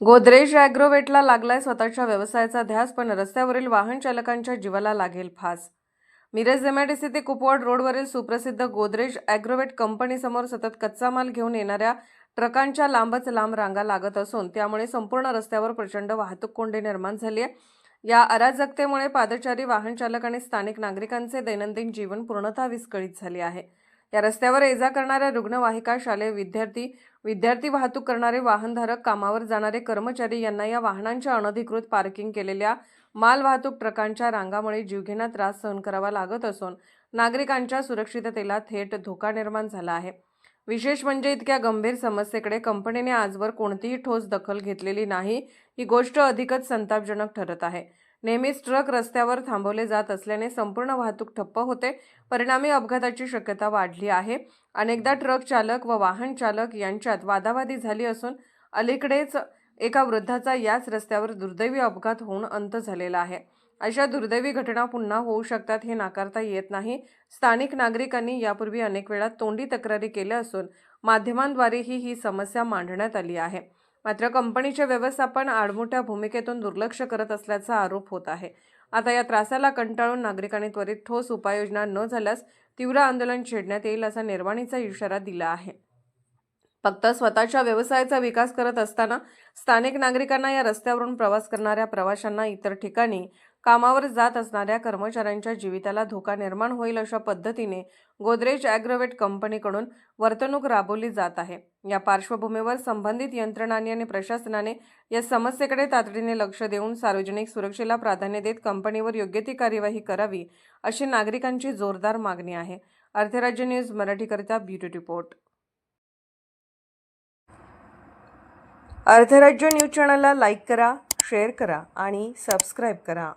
गोदरेज ॲग्रोवेटला लागलाय स्वतःच्या व्यवसायाचा ध्यास पण रस्त्यावरील वाहन चालकांच्या जीवाला लागेल फास. मिरज एमआयडीसी ते कुपवाड रोडवरील सुप्रसिद्ध गोदरेज ॲग्रोवेट कंपनीसमोर सतत कच्चा माल घेऊन येणाऱ्या ट्रकांच्या लांबच लांब रांगा लागत असून त्यामुळे संपूर्ण रस्त्यावर प्रचंड वाहतूक कोंडी निर्माण झाली आहे. या अराजकतेमुळे पादचारी वाहन चालक आणि स्थानिक नागरिकांचे दैनंदिन जीवन पूर्णतः विस्कळीत झाले आहे. या रस्त्यावर ये जा करणाऱ्या रुग्णवाहिका शालेय विद्यार्थी विद्यार्थी वाहतूक करणारे वाहनधारक कामावर जाणारे कर्मचारी यांना या वाहनांच्या अनधिकृत पार्किंग केलेल्या माल वाहतूक ट्रकांच्या रांगामुळे जीवघेणा त्रास सहन करावा लागत असून नागरिकांच्या सुरक्षिततेला थेट धोका निर्माण झाला आहे. विशेष म्हणजे इतक्या गंभीर समस्येकडे कंपनीने आजवर कोणतीही ठोस दखल घेतलेली नाही ही गोष्ट अधिकच संतापजनक ठरत आहे. नेहमीच ट्रक रस्त्यावर थांबवले जात असल्याने संपूर्ण वाहतूक ठप्प होते. परिणामी अपघाताची शक्यता वाढली आहे. अनेकदा ट्रक चालक व वाहन चालक यांच्यात वादावादी झाली असून अलीकडेच एका वृद्धाचा याच रस्त्यावर दुर्दैवी अपघात होऊन अंत झालेला आहे. अशा दुर्दैवी घटना पुन्हा होऊ शकतात हे नाकारता येत नाही. स्थानिक नागरिकांनी यापूर्वी अनेक वेळा तोंडी तक्रारी केल्या असून माध्यमांद्वारेही ही समस्या मांडण्यात आली आहे. मात्र कंपनीचे व्यवस्थापन आडमोठ्या भूमिकेतून दुर्लक्ष करत असल्याचा आरोप होत आहे. आता या त्रासाला कंटाळून नागरिकांनी त्वरित ठोस उपाययोजना न झाल्यास तीव्र आंदोलन छेडण्यात येईल असा निर्वाणीचा इशारा दिला आहे. फक्त स्वतःच्या व्यवसायाचा विकास करत असताना स्थानिक नागरिकांना या रस्त्यावरून प्रवास करणाऱ्या प्रवाशांना इतर ठिकाणी कामावर जात असणाऱ्या कर्मचाऱ्यांच्या जीविताला धोका निर्माण होईल अशा पद्धतीने गोदरेज ॲग्रोवेट कंपनीकडून वर्तणूक राबवली जात आहे. या पार्श्वभूमीवर संबंधित यंत्रणांनी आणि प्रशासनाने या समस्येकडे तातडीने लक्ष देऊन सार्वजनिक सुरक्षेला प्राधान्य देत कंपनीवर योग्य ती कार्यवाही करावी अशी नागरिकांची जोरदार मागणी आहे. अर्थराज्य न्यूज मराठीकरिता ब्युटी रिपोर्ट. अर्थराज्य न्यूज चॅनलला लाईक करा शेअर करा आणि सबस्क्राईब करा.